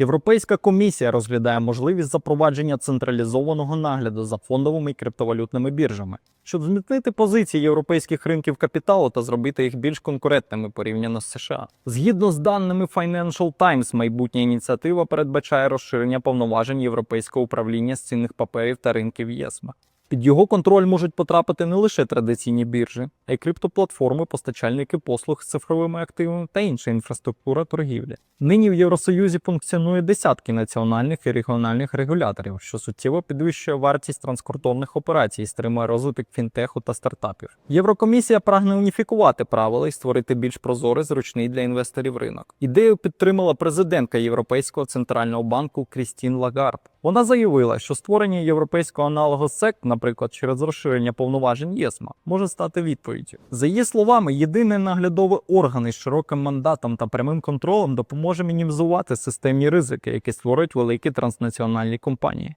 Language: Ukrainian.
Європейська комісія розглядає можливість запровадження централізованого нагляду за фондовими і криптовалютними біржами, щоб зміцнити позиції європейських ринків капіталу та зробити їх більш конкурентними порівняно з США. Згідно з даними Financial Times, майбутня ініціатива передбачає розширення повноважень європейського управління з цінних паперів та ринків ЄСМА. Під його контроль можуть потрапити не лише традиційні біржі, а й криптоплатформи, постачальники послуг з цифровими активами та інша інфраструктура торгівлі. Нині в Євросоюзі функціонує десятки національних і регіональних регуляторів, що суттєво підвищує вартість транскордонних операцій і стримує розвиток фінтеху та стартапів. Єврокомісія прагне уніфікувати правила і створити більш прозорий, зручний для інвесторів ринок. Ідею підтримала президентка Європейського центрального банку Крістін Лагард. Вона заявила, що створення європейського аналогу СЕК, наприклад, через розширення повноважень ЄСМА, може стати відповіддю. За її словами, єдиний наглядовий орган із широким мандатом та прямим контролем допоможе мінімізувати системні ризики, які створюють великі транснаціональні компанії.